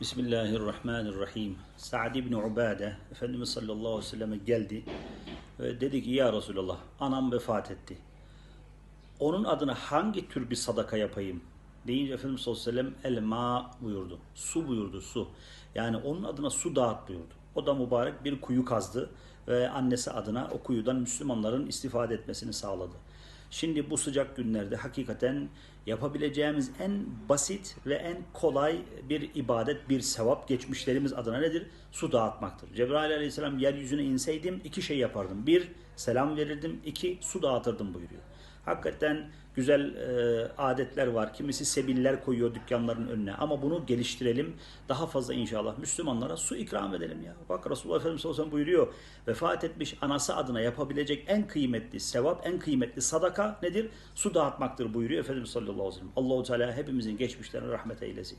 Bismillahirrahmanirrahim. Sa'd ibn Ubade Efendimiz sallallahu aleyhi ve selleme geldi ve dedi ki ya Resulallah anam vefat etti. Onun adına hangi tür bir sadaka yapayım? Deyince Efendimiz sallallahu aleyhi ve sellem el ma buyurdu. Su buyurdu su. Yani onun adına su dağıt buyurdu. O da mübarek bir kuyu kazdı ve annesi adına o kuyudan Müslümanların istifade etmesini sağladı. Şimdi bu sıcak günlerde hakikaten yapabileceğimiz en basit ve en kolay bir ibadet, bir sevap geçmişlerimiz adına nedir? Su dağıtmaktır. Cebrail aleyhisselam yeryüzüne inseydim iki şey yapardım. Bir, selam verirdim. iki su dağıtırdım buyuruyor. Hakikaten güzel e, adetler var. Kimisi sebiller koyuyor dükkanların önüne. Ama bunu geliştirelim. Daha fazla inşallah Müslümanlara su ikram edelim ya. Bak Resulullah Efendimiz sallallahu buyuruyor. Vefat etmiş anası adına yapabilecek en kıymetli sevap, en kıymetli sadaka nedir? Su dağıtmaktır buyuruyor Efendimiz sallallahu aleyhi ve sellem. Allahu Teala hepimizin geçmişlerine rahmet eylesin.